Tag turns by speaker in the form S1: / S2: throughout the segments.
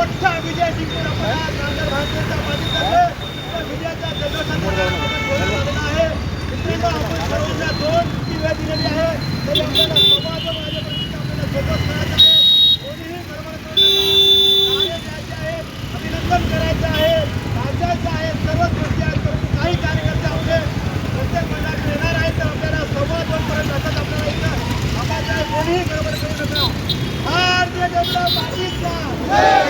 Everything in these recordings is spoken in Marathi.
S1: मोठा विजय जिंकून आपण आज नांदेड भारतीय जनता पार्टीतर्फे त्या विजयाच्या जल्लोषात आहे. मित्रांनो आपण सर्वांना दोन सुट्टी वेळ दिलेली आहे. तरी आपल्याला समाज माझ्यापर्यंत आपल्याला सोबत करायचं आहे. कोणीही गडबड करायचं आहे. अभिनंदन करायचं आहे. राज्याचं आहे. सर्वच गोष्टी आहेत. परंतु काही कार्यकर्ते आपले प्रत्येक मंडळात येणार आहेत. तर आपल्याला संवाद पर्यंत असत आपल्याला इथं. आपण कोणीही गडबड करू नका. भारतीय जनता पार्टीचा.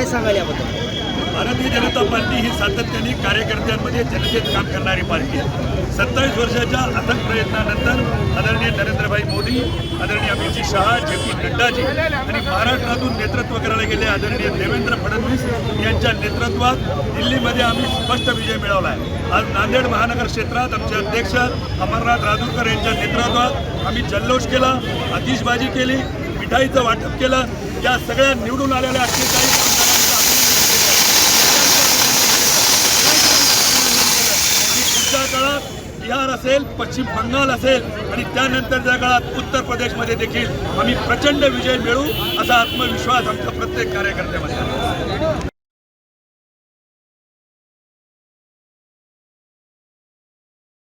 S1: काय
S2: सांगाल याबद्दल?
S3: भारतीय जनता पार्टी ही सातत्याने कार्यकर्त्यांमध्ये जनतेत काम करणारी पार्टी आहे. सत्तावीस वर्षाच्या अथक प्रयत्नानंतर आदरणीय नरेंद्रभाई मोदी आदरणीय अमितजी शहा जे पी नड्डाजी आणि महाराष्ट्रातून नेतृत्व करायला गेले आदरणीय देवेंद्र फडणवीस यांच्या नेतृत्वात दिल्लीमध्ये आम्ही स्पष्ट विजय मिळवला आहे. आज नांदेड महानगर क्षेत्रात आमचे अध्यक्ष अमरनाथ राजूरकर यांच्या नेतृत्वात आम्ही जल्लोष केला आतिषबाजी केली मिठाईचं वाटप केलं. या सगळ्या निवडून आलेल्या अठ्ठेचाळीस आमदारांचं अभिनंदन केलं. येणाऱ्या काळात बिहार असेल पश्चिम बंगाल असेल आणि त्यानंतरच्या काळात उत्तर प्रदेशमध्ये देखील आम्ही प्रचंड विजय मिळवू असा आत्मविश्वास आमच्या प्रत्येक कार्यकर्त्यामध्ये